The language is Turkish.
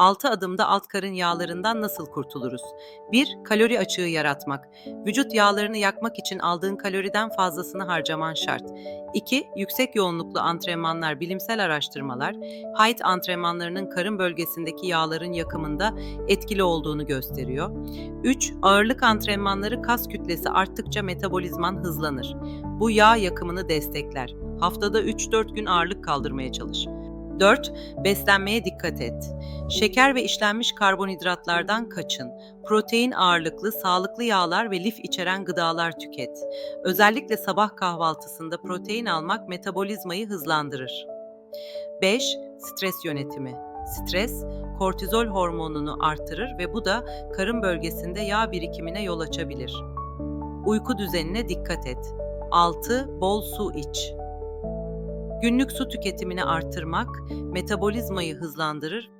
6 adımda alt karın yağlarından nasıl kurtuluruz? 1. Kalori açığı yaratmak. Vücut yağlarını yakmak için aldığın kaloriden fazlasını harcaman şart. 2. Yüksek yoğunluklu antrenmanlar, bilimsel araştırmalar, height antrenmanlarının karın bölgesindeki yağların yakımında etkili olduğunu gösteriyor. 3. Ağırlık antrenmanları kas kütlesi arttıkça metabolizman hızlanır. Bu yağ yakımını destekler. Haftada 3-4 gün ağırlık kaldırmaya çalış. 4. Beslenmeye dikkat et. Şeker ve işlenmiş karbonhidratlardan kaçın. Protein ağırlıklı, sağlıklı yağlar ve lif içeren gıdalar tüket. Özellikle sabah kahvaltısında protein almak metabolizmayı hızlandırır. 5. Stres yönetimi. Stres, kortizol hormonunu artırır ve bu da karın bölgesinde yağ birikimine yol açabilir. Uyku düzenine dikkat et. 6. Bol su iç. Günlük su tüketimini artırmak metabolizmayı hızlandırır